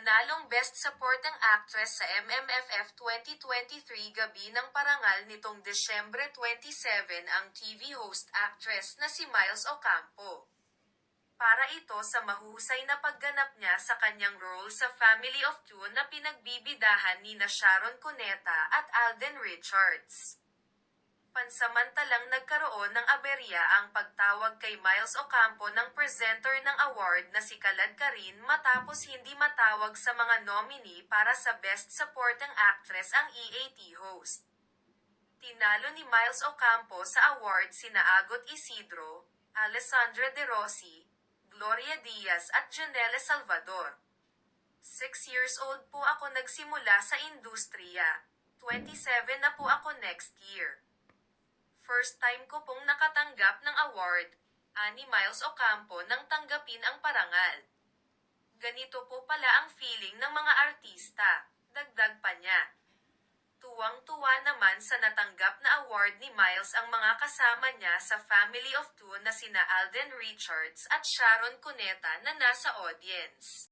Nanalong Best Supporting Actress sa MMFF 2023 gabi ng parangal nitong Desyembre 27 ang TV host actress na si Miles Ocampo. Para ito sa mahusay na pagganap niya sa kanyang role sa Family of Two na pinagbibidahan ni na Sharon Cuneta at Alden Richards. Pansamantalang nagkaroon ng aberya ang pagtawag kay Miles Ocampo ng presenter ng award na si Kalad Karin matapos hindi matawag sa mga nominee para sa Best Supporting Actress ang EAT host. Tinalo ni Miles Ocampo sa award sina Agot Isidro, Alessandra De Rossi, Gloria Diaz at Janelle Salvador. Six years old po ako nagsimula sa industriya. 27 na po ako next year. First time ko pong nakatanggap ng award, ani Miles Ocampo nang tanggapin ang parangal. Ganito po pala ang feeling ng mga artista, dagdag pa niya. Tuwang-tuwa naman sa natanggap na award ni Miles ang mga kasama niya sa Family of Two na sina Alden Richards at Sharon Cuneta na nasa audience.